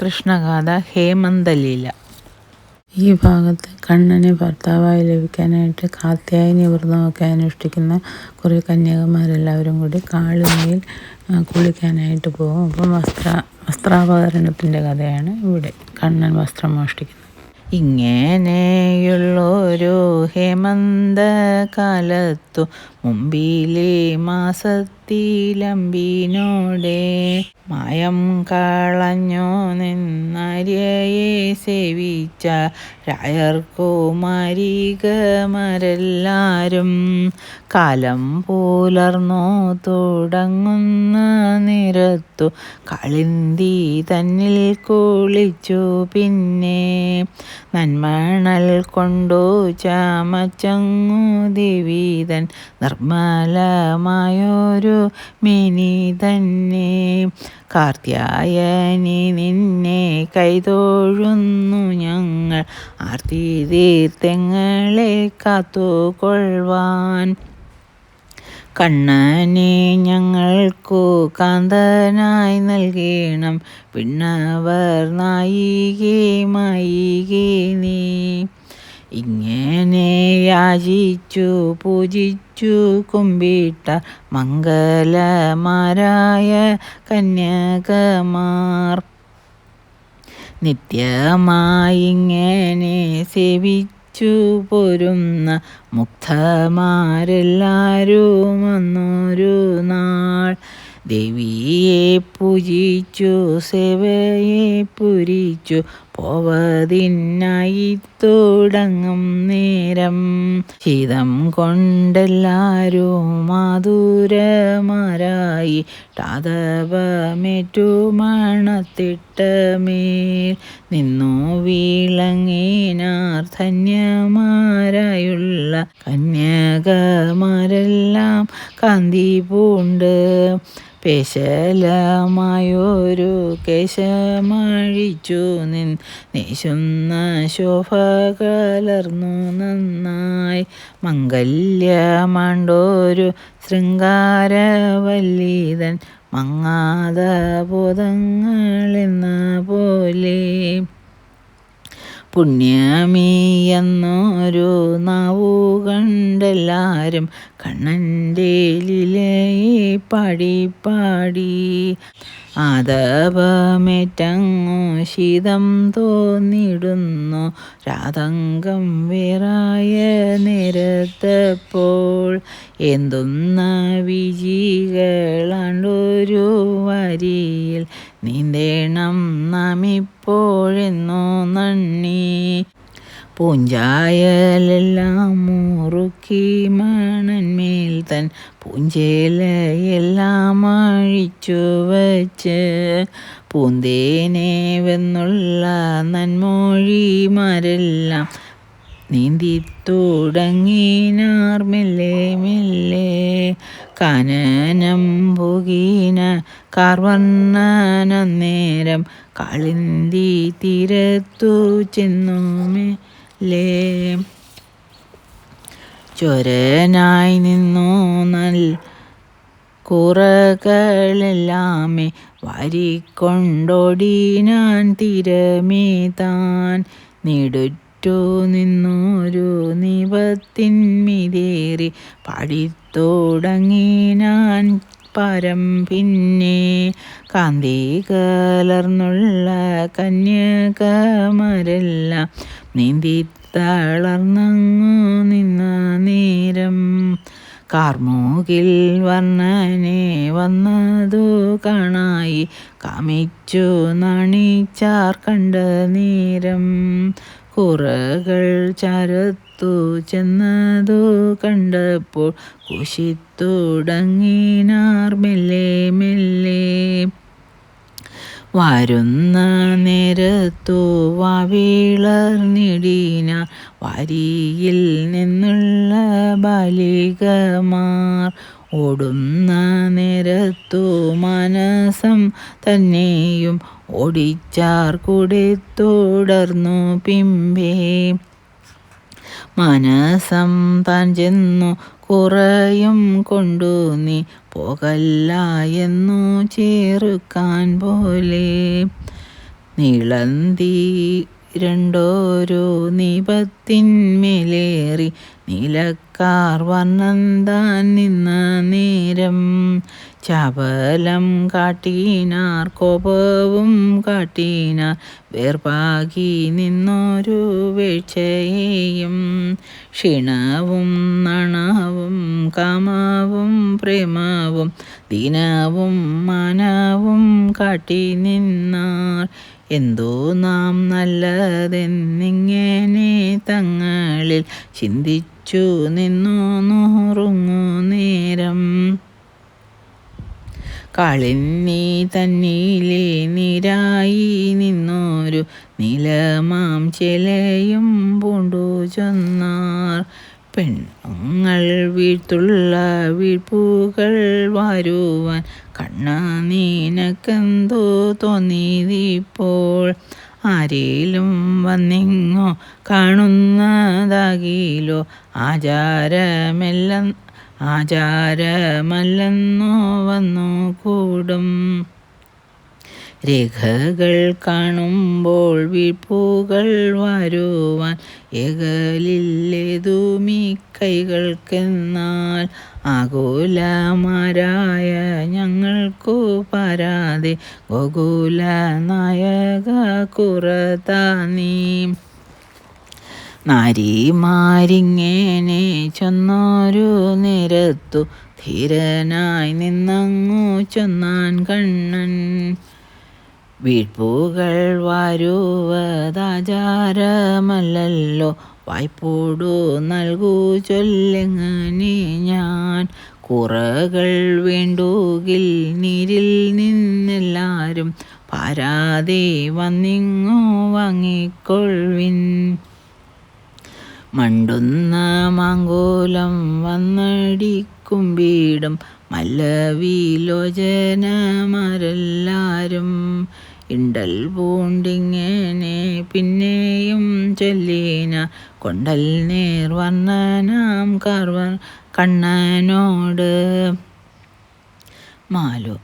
കൃഷ്ണഗാഥ ഹേമന്തലീല. ഈ ഭാഗത്ത് കണ്ണനെ ഭർത്താവായി ലഭിക്കാനായിട്ട് കാത്യായനി വ്രതമൊക്കെ അനുഷ്ഠിക്കുന്ന കുറേ കന്യാകുമാരെല്ലാവരും കൂടി കാളിമയിൽ കുളിക്കാനായിട്ട് പോകും. അപ്പം വസ്ത്ര വസ്ത്രാപകരണത്തിന്റെ കഥയാണ് ഇവിടെ കണ്ണൻ വസ്ത്രം മോഷ്ടിക്കുന്നത്. ഇങ്ങനെയുള്ളൊരു ഹേമന്തകാലത്തു മുമ്പിലെ മാസത്തിലമ്പിനോടെ മായം കളഞ്ഞു നിന്നര്യയെ സേവിച്ച രായർക്കുമാരികമരെല്ലാരും കാലം പുലർന്നു തുടങ്ങുന്ന നിരത്തു കളിന്തി തന്നിൽ കുളിച്ചു പിന്നെ നന്മണൽ കൊണ്ടു ചാമച്ചങ്ങു ദേവീതൻ നിർമ്മലമായൊരു മിനി തന്നെ കാർത്യായനി നിന്നെ കൈതൊഴുന്നു ഞങ്ങൾ ആർത്തി തീർത്ഥങ്ങളെ കാത്തുകൊള്ളുവാൻ. കണ്ണനെ ഞങ്ങൾക്കു കാന്തനായി നൽകണം പിന്നവർ നായികേ മായികേ നീ. ഇങ്ങനെ യാചിച്ചു പൂജിച്ചു കുമ്പിട്ട മംഗലമാരായ കന്യകമാർ. നിത്യമായിങ്ങനെ സേവിച്ചു പോരുന്ന മുക്തമാരെല്ലാരും വന്നൊരു നാൾ. ദേവിയെ പൂജിച്ചു സേവയെ പുരിച്ചു പോവതിനായി തുടങ്ങും നേരം. ശീതം കൊണ്ടെല്ലാരും മാധുരമാരായി ടാതപമേറ്റു മണത്തിട്ടമേൽ നിന്നു വീളങ്ങിനാർ ധന്യമാരായുള്ള കന്യകമാരെല്ലാം കാന്തി പൂണ്ട്. പേശലമായൊരു കേശമഴിച്ചു നിൻ നേശുന്ന ശോഭ കലർന്നു നന്നായി മംഗല്യമാണ്ടോരു ശൃംഗാരവല്ലീതൻ മങ്ങാത ബോധങ്ങളെന്ന പോലെ പുണ്യമീയെന്നൊരു നാവു കണ്ടെല്ലാരും കണ്ണന്റെ ലീലയെ പാടി പാടി. ആദവമേറ്റങ്ങു ശീതം തോന്നിടുന്നു. രാതങ്കം വേറായ നേരത്തപ്പോൾ എന്തുന്ന വിജികളാണ്ടൊരു വരിയിൽ. നീന്തേണം നാം ഇപ്പോഴെന്നോ നന്ദി പൂഞ്ചായലെല്ലാം മുറുക്കി മണന്മേൽ തൻ പൂഞ്ചേലയെല്ലാം അഴിച്ചു വച്ച് പൂന്തേനെ വന്നുള്ള നന്മൊഴിമാരെല്ലാം നീന്തി തുടങ്ങിനാർ മെല്ലെ മെല്ലെ കാനനം പുകീന കാർവർണന നേരം കളിന്തി തീരത്തു ചെന്നു മെല്ലെ ചൊരനായി നിന്നു നൽ കുറകളെല്ലാമേ വാരിക്കൊണ്ടോടിനാൻ തിരമേ താൻ. നെടുറ്റു നിന്നൊരു നിപത്തിന്മിതേറി പാടിത്തുടങ്ങിനാൻ പരം പിന്നെ കാന്തി കലർന്നുള്ള കന്യകമാരല്ല നീന്തി തളർന്നങ്ങു നിന്ന നേരം കാർമൂകിൽ വർണനെ വന്നതു കാണായി. കാമിച്ചു നണിച്ചാർ കണ്ട നേരം കുറകൾ ചരത്തു ചെന്നതു കണ്ടപ്പോൾ കുശിത്തുടങ്ങിനാർ മെല്ലെ മെല്ലെ വരുന്ന നേരത്തു വാവിളർന്നിടീന വരിയിൽ നിന്നുള്ള ബാലികമാർ ഓടുന്ന നേരത്തു മനസം തന്നെയും ഓടിച്ചാർ കൂടെ തുടർന്നു പിമ്പേ. മനസം താൻ ചെന്നു കുറയും കൊണ്ടു നീ പോകല്ല എന്നു ചേർക്കാൻ പോലെ. നീളന്തി രണ്ടോരോ നീപത്തിന്മേലേറി നീലക്കാർ വർണന്താൻ നിന്ന നേരം ചപലം കാട്ടിനാർ കോപവും കാട്ടിനാർ വേർപാകി നിന്നൊരു വീഴ്ചയെയും ക്ഷീണവും നണവും കാമാവും പ്രേമാവും ദീനവും മാനവും കാട്ടി നിന്നാർ. എന്തോ നാം നല്ലതെന്നിങ്ങനെ തങ്ങളിൽ ചിന്തിച്ചു നിന്നു നുറുങ്ങു നേരം. കളിന്നി തന്നീലെ നീരായി നിന്നൊരു നിലമാം ചിലയും പൂണ്ടു ചൊന്നാർ. പെണ്ണുങ്ങൾ വീഴ്ത്തുള്ള വീഴ്പ്പുകൾ വരുവാൻ കണ്ണ നീനക്കെന്തോ തോന്നിയതിപ്പോൾ? ആരേലും വന്നിങ്ങോ കാണുന്നതാകിലോ? ആചാരമെല്ലാം ആചാരമല്ലെന്നോ വന്നു കൂടും. രേഖകൾ കാണുമ്പോൾ വിപ്പുകൾ വരുവാൻ ഏകലില്ലേതുമീ കൈകൾക്കെന്നാൽ ആകുലമാരായ ഞങ്ങൾക്കു പരാതി. ഗോകുല നായക കുറതാ നീ. നാരിമാരിങ്ങനെ ചൊന്നൊരു നിരത്തു ധീരനായി നിന്നങ്ങു ചൊന്നാൻ കണ്ണൻ. വീഴ്പ്പുകൾ വരുവതാചാരമല്ലോ വായ്പോടു നൽകൂ ചൊല്ലെങ്ങനെ ഞാൻ. കുറകൾ വേണ്ടുകിൽ നീരിൽ നിന്നെല്ലാരും പാരാതെ വന്നിങ്ങു വാങ്ങിക്കൊള്ളിൻ മണ്ടുന്ന മാങ്കോലം വന്നടിക്കും വീടും മല്ലവിലോചനമാരെല്ലാരും. ഇണ്ടൽ പൂണ്ടിങ്ങനെ പിന്നെയും ചൊല്ലീന കൊണ്ടൽ നേർ വർണനാം കാർവ കണ്ണനോട്. മാലു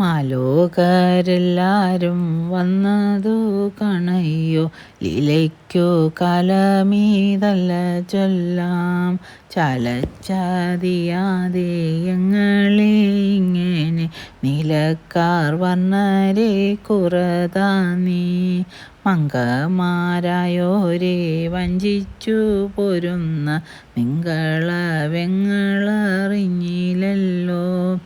മാലോകരെല്ലാരും വന്നതു കണയോ ലീലയ്ക്കോ കാലമീതല്ല ചൊല്ലാം. ചലച്ചാതിയാതെ ഞങ്ങളെ ഇങ്ങനെ നിലക്കാർ വർണരെ കുറതാ നീ. മങ്കമാരായോരെ വഞ്ചിച്ചു പൊരുന്ന നിങ്ങളവെങ്ങളറിഞ്ഞില്ലല്ലോ.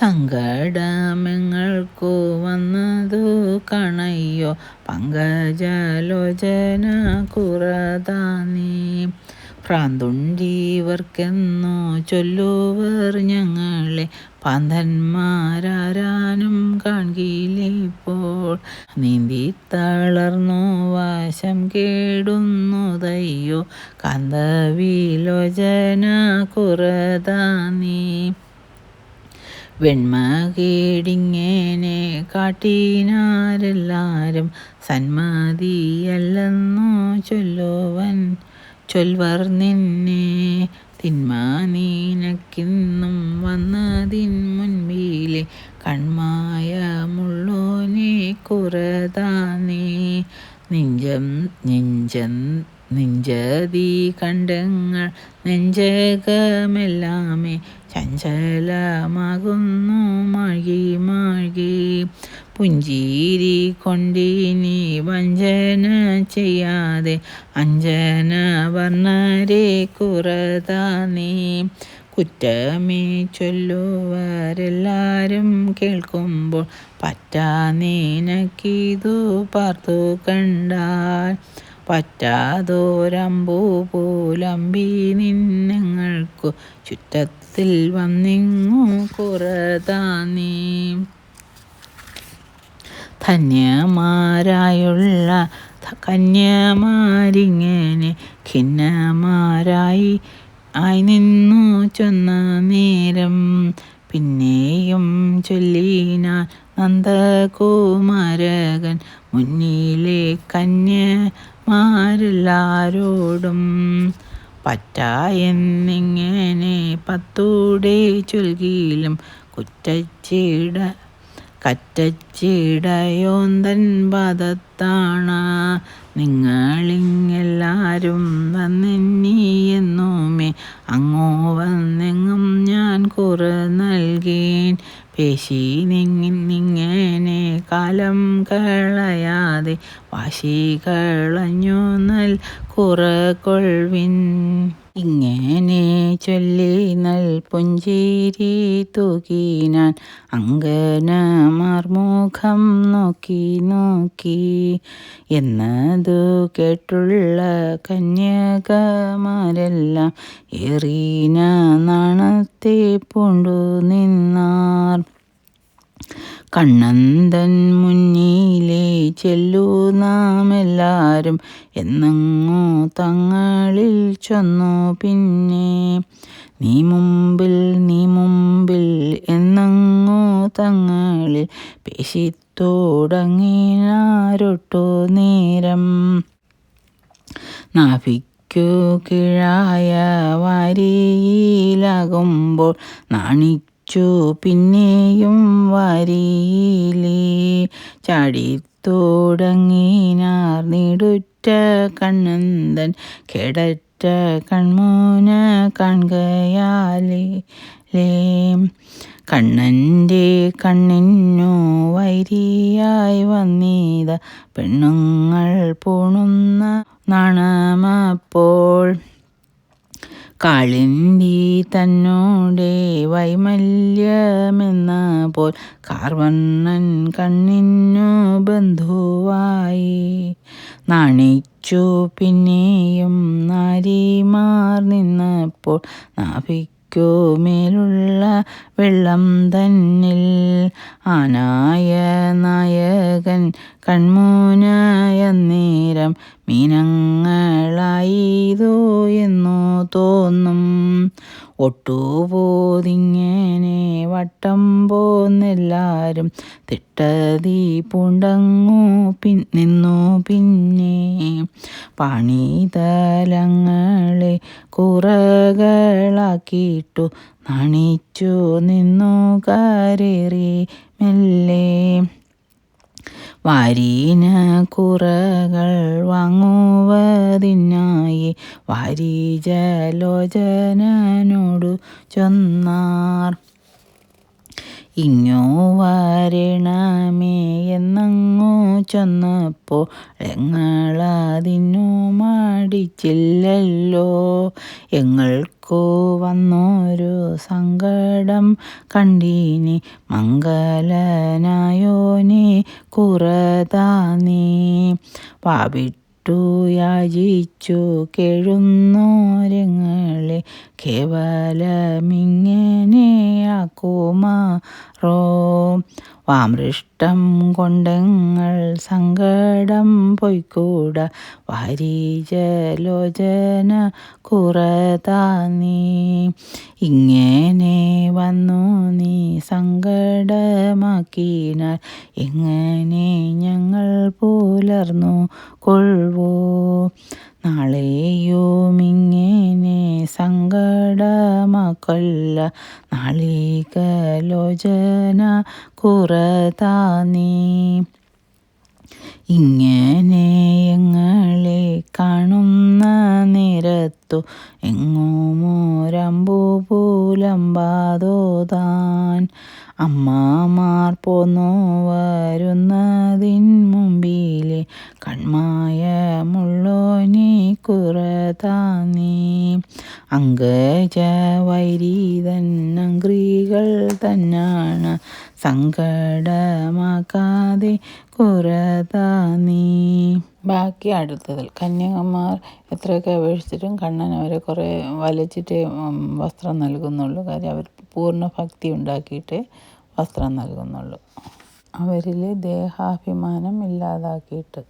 സങ്കടമെങ്ങൾക്കു വന്നതു കണയ്യോ? പങ്കജലോചന കുറതാനീ ഭ്രാന്തുണ്ടീവർക്കെന്നോ ചൊല്ലുവർ ഞങ്ങളെ. പാന്തന്മാരാരാനും കാൺകിലിപ്പോൾ. നീന്തി തളർന്നു വാശം കേടുന്നതയ്യോ കാന്തവിലോചന കുറതാ നീ. വെണ്മകേടിങ്ങനെ കാട്ടിനാരെല്ലാരും സന്മതിയല്ലെന്നോ ചൊല്ലുവൻ. ചൊൽവർ നിന്നെ തിന്മ നീനക്കിന്നും വന്നതിൻ മുൻപിലെ കൺമായ മുള്ളോനെ കുറതാ നീ. നെഞ്ചം നെഞ്ചം നെഞ്ചതീ കണ്ടങ്ങൾ നെഞ്ചകമെല്ലാമേ ചഞ്ചലമാകുന്നു മഴി മഴി. പുഞ്ചീരി കൊണ്ടിനി വഞ്ചന ചെയ്യാതെ അഞ്ജന വർണരെ കുറതാ നീ കുറ്റമേ ചൊല്ലുവരെല്ലാരും കേൾക്കുമ്പോൾ പറ്റാ നീനക്കിതു പാർത്തു കണ്ടാൽ. പറ്റാതോരമ്പു പോലമ്പി നിന്നങ്ങൾക്കു ചുറ്റത്തിൽ വന്നിങ്ങു കുറതാ നീ ധന്യമാരായുള്ള കന്യമാരിങ്ങനെ ഖിന്നമാരായി ആയി നിന്നു ചൊന്ന നേരം പിന്നെയും ചൊല്ലിനാൻ നന്ദകുമാരകൻ മുന്നിലെ കന്യമാരെല്ലാരോടും പറ്റായെന്നിങ്ങനെ പത്തൂടെ ചൊൽകിയിലും കുറ്റച്ചിട കറ്റച്ചിടയോന്തൻ പദത്താണ് നിങ്ങളിങ്ങെല്ലാരും എന്നോമേ അങ്ങോ വന്നെങ്ങും ഞാൻ കുറ നൽകേൻ. പേശി നിങ്ങിങ്ങനെ കാലം കളയാതെ വാശി കളഞ്ഞു നൽ കുറ കൊൾവിൻ ഇങ്ങനെ ചൊല്ലി നൽ പുഞ്ചിരി തൂകിനാൻ അങ്കനമാർമുഖം നോക്കി നോക്കി. എന്നതു കേട്ടുള്ള കന്യകമാരെല്ലാം എറീന നാണത്തെ പൂണ്ടു നിന്നാർ. കണ്ണന്തൻ മുന്നിലേ ചെല്ലു നാം എല്ലാവരും എന്നങ്ങോ തങ്ങളിൽ ചൊന്നു പിന്നെ. നീ മുമ്പിൽ നീ മുമ്പിൽ എന്നങ്ങോ തങ്ങളിൽ പേശിത്തോടങ്ങിനാരൊട്ടു നേരം. നാഭിക്കു കിഴായ വാരിയിലാകുമ്പോൾ നാണിച്ചു പിന്നെയും വരിയിലേ ചാടി തുടങ്ങിനാർ നീടുറ്റ കണ്ണന്തൻ കിടറ്റ കൺമൂന കാണുകയാലേ കണ്ണന്റെ കണ്ണിനു വൈരിയായി വന്നീത പെണ്ണുങ്ങൾ പൂണുന്ന നാണമപ്പോൾ കാളിന്തി തന്നോടെ വൈമല്യമെന്ന പോൽ കാർവണ്ണൻ കണ്ണിനു ബന്ധുവായി. നാണിച്ചു പിന്നെയും നാരിമാർ നിന്നപ്പോൾ നാഭിക്കു മേലുള്ള വെള്ളം തന്നിൽ ആനായ നായകൻ കൺമൂനായ നേരം മീനങ്ങളായിതോ എന്നു തോന്നും. ഒട്ടുപോതിങ്ങനെ വട്ടം പോന്നെല്ലാരും തിട്ടതി പൂണ്ടങ്ങു പിൻ നിന്നു പിന്നെ. പണിതലങ്ങളെ കുറകളാക്കിയിട്ടു നണിച്ചു നിന്നു കരേറി മെല്ലെ. വാരീന കുറകൾ വാങ്ങുവതിനായി വരീജലോചനോടു ചൊന്നാർ. ഇങ്ങോ എന്നങ്ങു ചൊന്നപ്പോൾ ഞങ്ങളതിനു മടിച്ചില്ലല്ലോ. എങ്ങൾക്കോ വന്നൊരു സങ്കടം കണ്ടീനി. മംഗലനായോനെ കുറതാനീ പാവിട്ടു യാചിച്ചു കേഴുന്നോരങ്ങളെ കേവലമിങ്ങനെയാക്കുമാറോ. വാമൃഷ്ടം കൊണ്ടെങ്ങൾ സങ്കടം പൊയ്ക്കൂട. വാരീജലോചന കുറതാനീ ഇങ്ങനെ വന്നു നീ സങ്കടമാക്കിനാൽ എങ്ങനെ ഞങ്ങൾ പുലർന്നു കൊള്ളുവോ? നാളെയുമിങ്ങനെ സങ്കടമാക്കല്ല നാളികലോചന കുറതാനീ ഇങ്ങനെ ഞങ്ങളെ കാണുന്ന നേരത്തു എങ്ങുമോരമ്പു പൂലമ്പാതോ താൻ അമ്മമാർ പോന്നു വരുന്നതിൻ മുമ്പിലെ കൺമായ മുള്ളോനെ കുറതാനീ. അങ്കജ വൈരീതൻ അങ്ക്രികൾ തന്നാണ് സങ്കടമാക്കാതെ കുറതാനീ. ബാക്കി അടുത്തതിൽ കന്യകമാർ എത്രയൊക്കെ അപേക്ഷിച്ചിട്ടും കണ്ണൻ അവരെ കുറേ വലച്ചിട്ട് വസ്ത്രം നൽകുന്നുള്ളൂ. കാര്യം അവർ പൂർണ ഭക്തി ഉണ്ടാക്കിയിട്ടേ വസ്ത്രം നൽകുന്നുള്ളൂ. അവരിൽ ദേഹാഭിമാനം ഇല്ലാതാക്കിയിട്ട്.